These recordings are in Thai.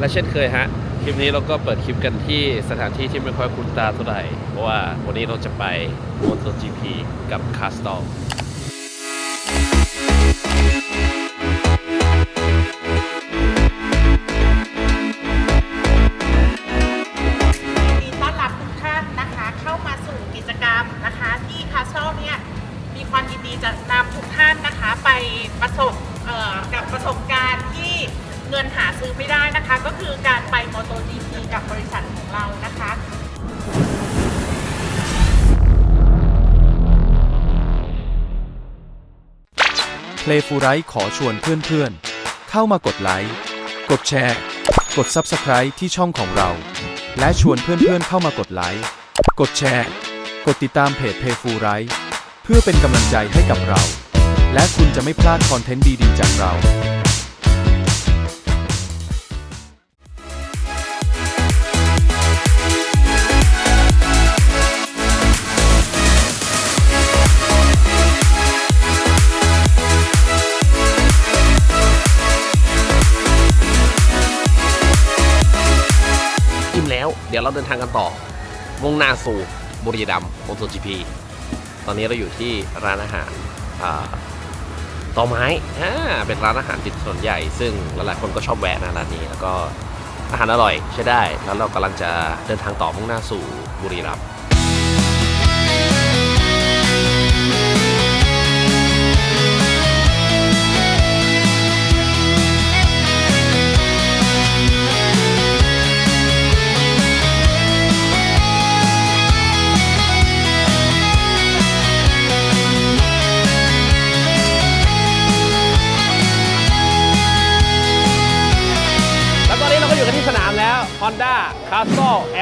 และเช่นเคยฮะ คลิปนี้เราก็เปิดคลิปกันที่สถานที่ที่ไม่ค่อยคุ้นตาเท่าไหร่ เพราะว่าวันนี้เราจะไป MotoGP กับคาสตอล เพล f ฟูไรขอชวนเพื่อนๆ เข้ามากดไลค์ กดแชร์ กด Subscribe ที่ช่องของเรา และชวนเพื่อนๆ เข้ามากดไลค์ กดแชร์ กดติดตามเพจเพล f ฟูไรเพื่อเป็นกำลังใจให้กับเรา และคุณจะไม่พลาดคอนเทนต์ดีๆ จากเรา เดี๋ยวเราเดินทางกันต่อมุ่งหน้าสู่บุรีรัมย์โอโตจีพีตอนนี้เราอยู่ที่ร้านอาหารต่อไม้อ่าเป็นร้านอาหารติดถนนใหญ่ ซึ่งหลายๆคนก็ชอบแวะนะร้านนี้แล้วก็อาหารอร่อยใช้ได้ แล้วเรากำลังจะเดินทางต่อมุ่งหน้าสู่บุรีรัมย์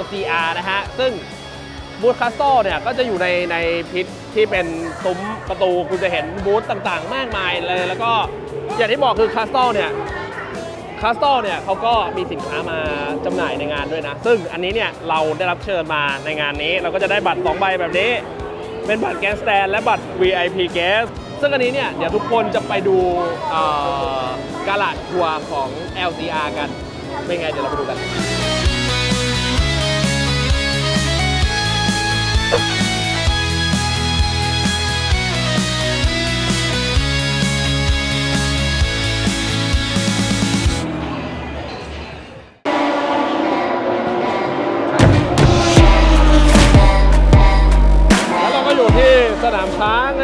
LCR นะฮะ ซึ่งบูธ Castle เนี่ยก็จะอยู่ในในพิษที่เป็นซุ้มประตูคุณจะเห็นบูธต่างๆ มากมายเลย แล้วก็อย่างที่บอกคือ Castle เนี่ย Castle เนี่ยเขาก็มีสินค้ามาจำหน่ายในงานด้วยนะ ซึ่งอันนี้เนี่ยเราได้รับเชิญมาในงานนี้ เราก็จะได้บัตร 2 ใบแบบนี้ เป็นบัตรแกนสแตนและบัตร VIP Guest ซึ่งอันนี้เนี่ยเดี๋ยวทุกคนจะไปดูกาลาดทัวร์ของ LCR กัน เป็นไงเดี๋ยวเราไปดูกัน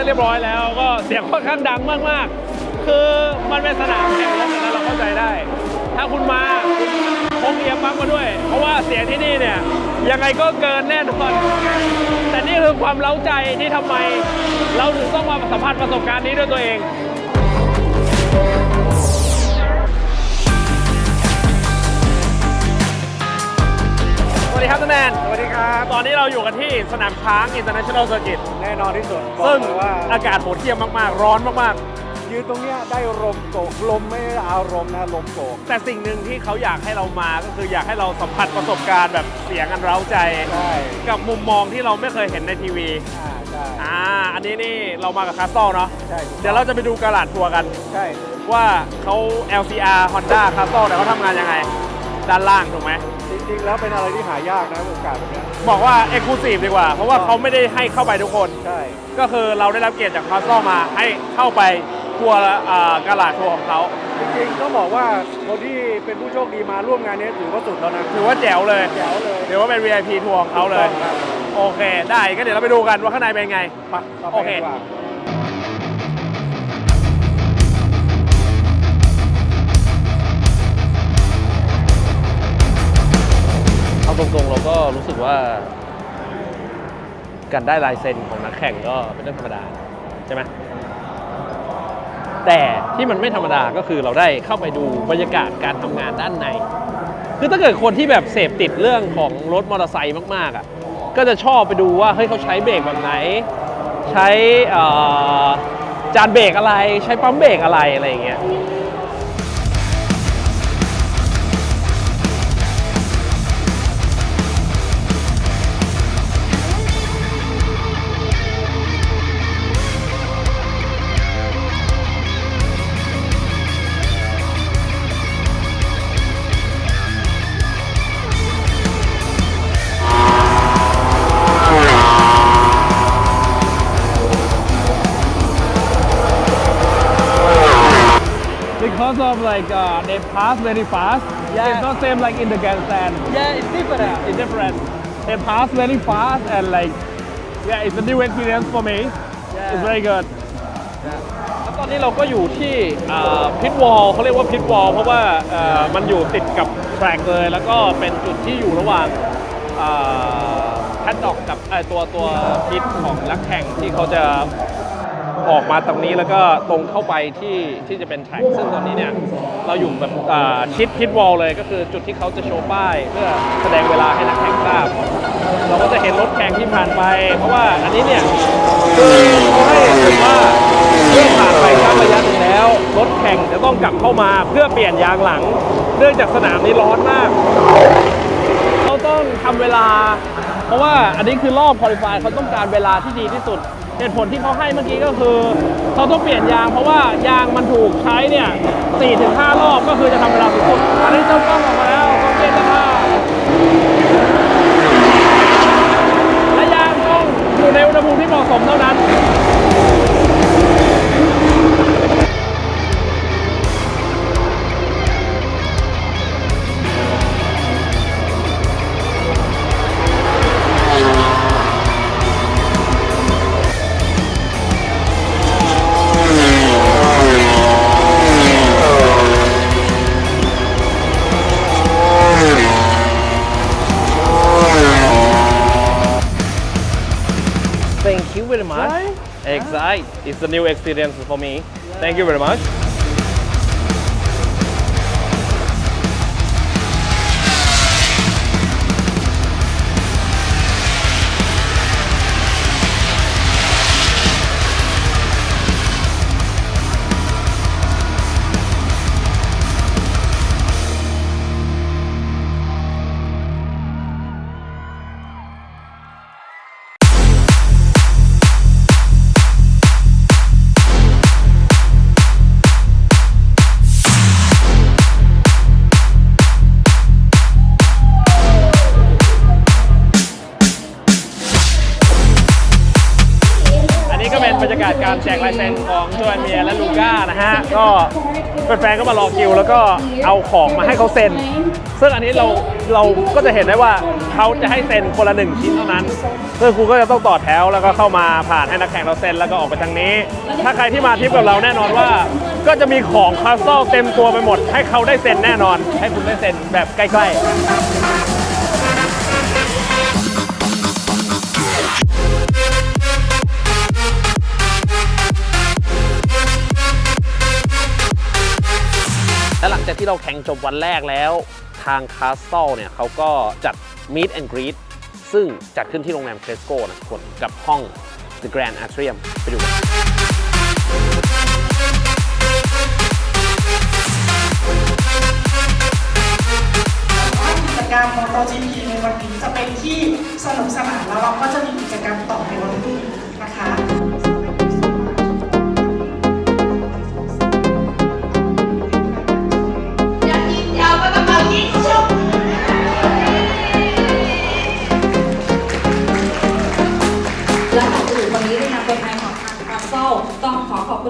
เรียบร้อยแล้วก็เสียงค่อนข้างดังมากๆ คือมันเป็นสนามแข่งรถนะเราเข้าใจได้ ถ้าคุณมาคุณพกเอียร์ปั๊มมาด้วย เพราะว่าเสียงที่นี่เนี่ยยังไงก็เกินแน่นอนแต่นี่คือความเล้าใจที่ทำไม เราถึงต้องมาสัมผัสประสบการณ์นี้ด้วยตัวเองสวัสดีครับท่านแนนสว ครับตอนนี้เราอยู่กันที่สนามช้าง International Circuit แน่นอนที่สุดบอซึ่กงเลยว่าอากาศโหดเที่ยมมากๆ ร้อนมากยืนตรงเนี้ยได้ลมโกกลมไม่ได้อารมณ์นะลมโกกๆ แต่สิ่งหนึ่งที่เขาอยากให้เรามาก็คืออยากให้เราสัมผัสประสบการณ์แบบเสียงอันเร้าใจ ใช่กับมุมมองที่เราไม่เคยเห็นในทีวี อ่าใช่อ่า อันนี้นี่เรามากับคาสตอลเนาะ ใช่เดี๋ยวเราจะไปดูกาลาดทัวร์กัน ใช่ว่าเขา LCR Honda c a s t l e เนี่ยเขาทำงานยังไง ด้านล่างถูกไหมจริงๆ แล้วเป็นอะไรที่หายากนะโอกาสแบบเนี้ยบอกว่า Exclusive ดีกว่า เพราะว่าเขาไม่ได้ให้เข้าไปทุกคน ใช่ ก็คือเราได้รับเกียรติจากคาสตอลมาให้เข้าไปทัวร์อ่ากาลาดทัวร์ของเขาจริงๆต้องบอกว่าคนที่เป็นผู้โชคดีมาร่วมงานนี้ถือว่าสุดแล้วนะถือว่าแจ๋วเลยแจ๋วเลยถือว่าเป็น VIP ทัวร์ของเขาเลยถูกต้องครับโอเค ได้ก็เดี๋ยวเราไปดูกันว่าข้างในเป็นไง ไปต่อไปโอเค ดีกว่าเอา กว่า การได้ลายเซ็นของนักแข่งก็เป็นเรื่องธรรมดาใช่ไหมแต่ที่มันไม่ธรรมดาก็คือเราได้เข้าไปดูบรรยากาศการทำงานด้านใน คือถ้าเกิดคนที่แบบเสพติดเรื่องของรถมอเตอร์ไซค์มากๆอะก็จะชอบไปดูว่าเฮ้ยเขาใช้เบรกแบบไหน ใช้จานเบรกอะไร ใช้ปั๊มเบรกอะไรอะไรอย่างเงี้ย like uh, they pass very fast. Yeah. It's not same like in the grandstand. Yeah, it's different. It's different. They pass very fast and like yeah, it's a new experience for me. Yeah. It's very good. แล้วตอนนี้เราก็อยู่ที่พิทวอลเขาเรียกว่าพิทวอลเพราะว่าเอ่อมันอยู่ติดกับแทร็กเลย แล้วก็เป็นจุดที่อยู่ระหว่างแพดดอกกับเอ่อตัวตัวพิทของนักแข่งที่เขาจะ ออกมาตรงนี้แล้วก็ตรงเข้าไปที่ที่จะเป็นแท็กซึ่งตอนนี้เนี่ยเราอยู่แบบอ่าชิดพิทวอลเลยก็คือจุดที่เขาจะโชว์ป้าย เพื่อแสดงเวลาให้นักแข่งทราบ เราก็จะเห็นรถแข่งที่ผ่านไป เพราะว่าอันนี้เนี่ยคือเขาให้เห็นว่าเมื่อผ่านไปสักระยะหนึ่งแล้ว รถแข่งจะต้องกลับเข้ามาเพื่อเปลี่ยนยางหลัง เนื่องจากสนามนี้ร้อนมากเขาต้องทำเวลา เพราะว่าอันนี้คือรอบคอลิฟายเขาต้องการเวลาที่ดีที่สุด เหตุผลที่เขาให้เมื่อกี้ก็คือเขาต้องเปลี่ยนยางเพราะว่ายางมันถูกใช้เนี่ย4-5 รอบก็คือ It's a new experience for me. Thank you very much. ก็แฟนๆก็มารอคิว แล้วก็เอาของมาให้เขาเซ็น ซึ่งอันนี้เราเราก็จะเห็นได้ว่าเขาจะให้เซ็นคนละหนึ่งชิ้นเท่านั้นซึ่งครูก็จะต้องต่อแถวแล้วก็เข้ามาผ่านให้นักแข่งเราเซ็นแล้วก็ออกไปทางนี้ ถ้าใครที่มาทริปกับเราแน่นอนว่า ก็จะมีของคาสโซเต็มตัวไปหมด ให้เขาได้เซ็นแน่นอน ให้คุณได้เซ็นแบบใกล้ ๆ จากที่เราแข่งจบวันแรกแล้ว ทางคาส t อ e เนี่ยเขาก็จัด Meet and Greet ซึ่งจัดขึ้นที่โรงแรมเครสโกนะคนกับห้อง The Grand Atrium ไปดูกันกิจกรรมมอเตอร์จีพีในวันนี้จะเป็นที่สนุกสนานแล้วเราก็จะมีกิจกรรมต่อในวันพรุ่งนี้นะคะ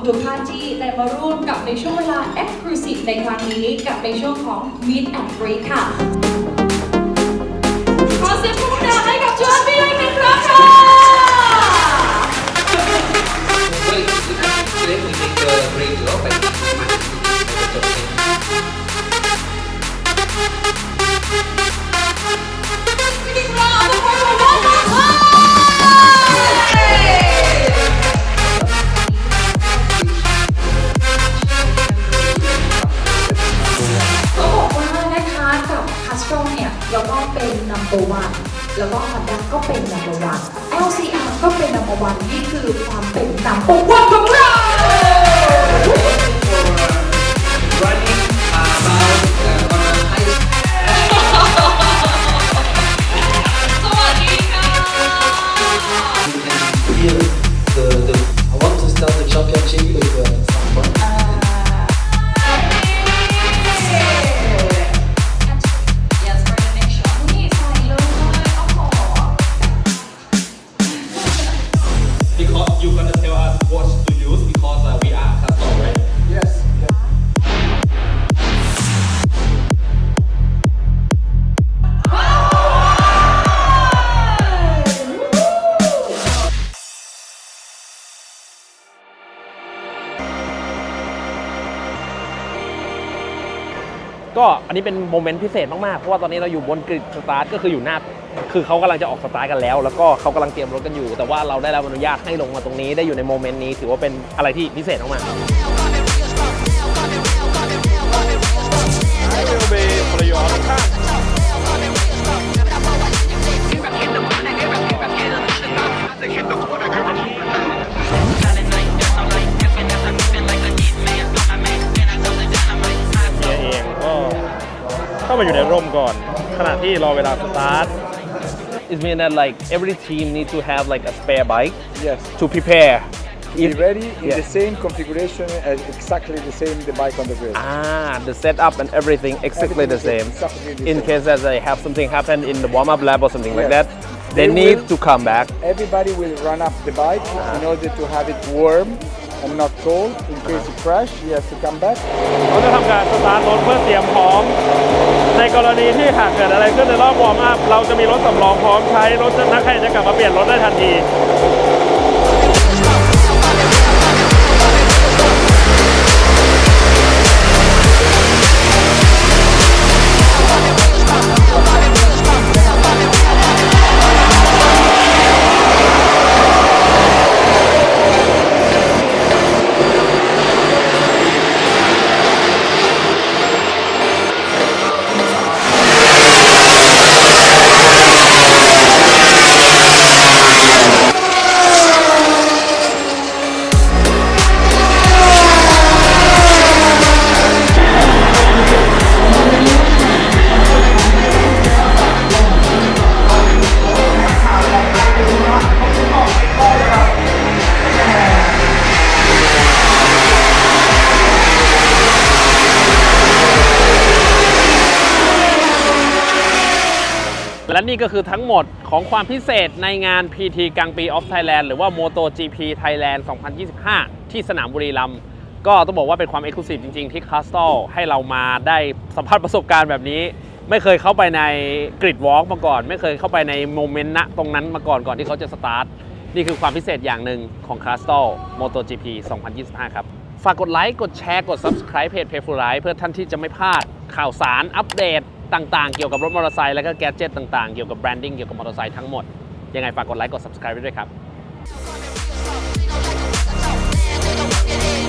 ทุกท่านที่ได้มาร่วมกับในช่วงเวลา Exclusive ในครั้งนี้กับในช่วงของ Meet and Greet ค่ะ ขอเสียงปรบมือให้กับชวนพี่อีกหนึ่งครั้งค่ะ number one แล้วก็ฮอนด้าก็เป็น number one LCR ก็เป็น number one นี่คือความเป็น number one ของเรา running ก็อันนี้เป็นโมเมนต์พิเศษมากๆ เพราะว่าตอนนี้เราอยู่บนกริดสตาร์ทก็คืออยู่หน้า คือเขากำลังจะออกสตาร์ทกันแล้ว แล้วก็เขากำลังเตรียมรถกันอยู่ แต่ว่าเราได้รับอนุญาตให้ลงมาตรงนี้ได้อยู่ในโมเมนต์นี้ ถือว่าเป็นอะไรที่พิเศษมากๆเ ก่อน ขณะที่รอเวลาสตาร์ท It means that like every team need to have like a spare bike Yes. to prepare. Be If- ready in Yeah. the same configuration as exactly the same the bike on the grid. Ah, the setup and everything exactly the same. Exactly the In same. case that they have something happen in the warm up lap or something like Yes. that, they They need will- to come back. Everybody will run up the bike Uh-huh. in order to have it warm and not cold. In case Uh-huh. it crash, he has to come back. เขาจะทำการสตาร์ทรถเพื่อเตรียมพร้อม ในกรณีที่หากเกิดอะไรขึ้นในรอบวอร์มอัพเราจะมีรถสำรองพร้อมใช้รถนักแข่งจะกลับมาเปลี่ยนรถได้ทันที และนี่ก็คือทั้งหมดของความพิเศษในงาน PT กลางปี of Thailand หรือว่า MotoGP Thailand 2025 ที่สนามบุรีรัมย์ก็ต้องบอกว่าเป็นความ Exclusive จริง ๆ ที่ c a s t l ให้เรามาได้สัมผัสประสบการณ์แบบนี้ ไม่เคยเข้าไปในกริดวอล์กมาก่อน ไม่เคยเข้าไปในโมเมนต์ณตรงนั้นมาก่อนก่อนที่เขาจะสตาร์ทนี่คือความพิเศษอย่างหนึ่งของ c a s t l MotoGP 2025 ครับ ฝากกดไลค์กดแชร์กด Subscribe เพจ p a y f u l Life เพื่อท่านที่จะไม่พลาดข่าวสารอัปเดต ต่างๆ เกี่ยวกับรถมอเตอร์ไซค์แล้วก็แกจเจตต่างๆ เกี่ยวกับแบรนดิ้งเกี่ยวกับมอเตอร์ไซค์ทั้งหมด ยังไงฝากกดไลค์กด subscribe ด้วยครับ Yeah.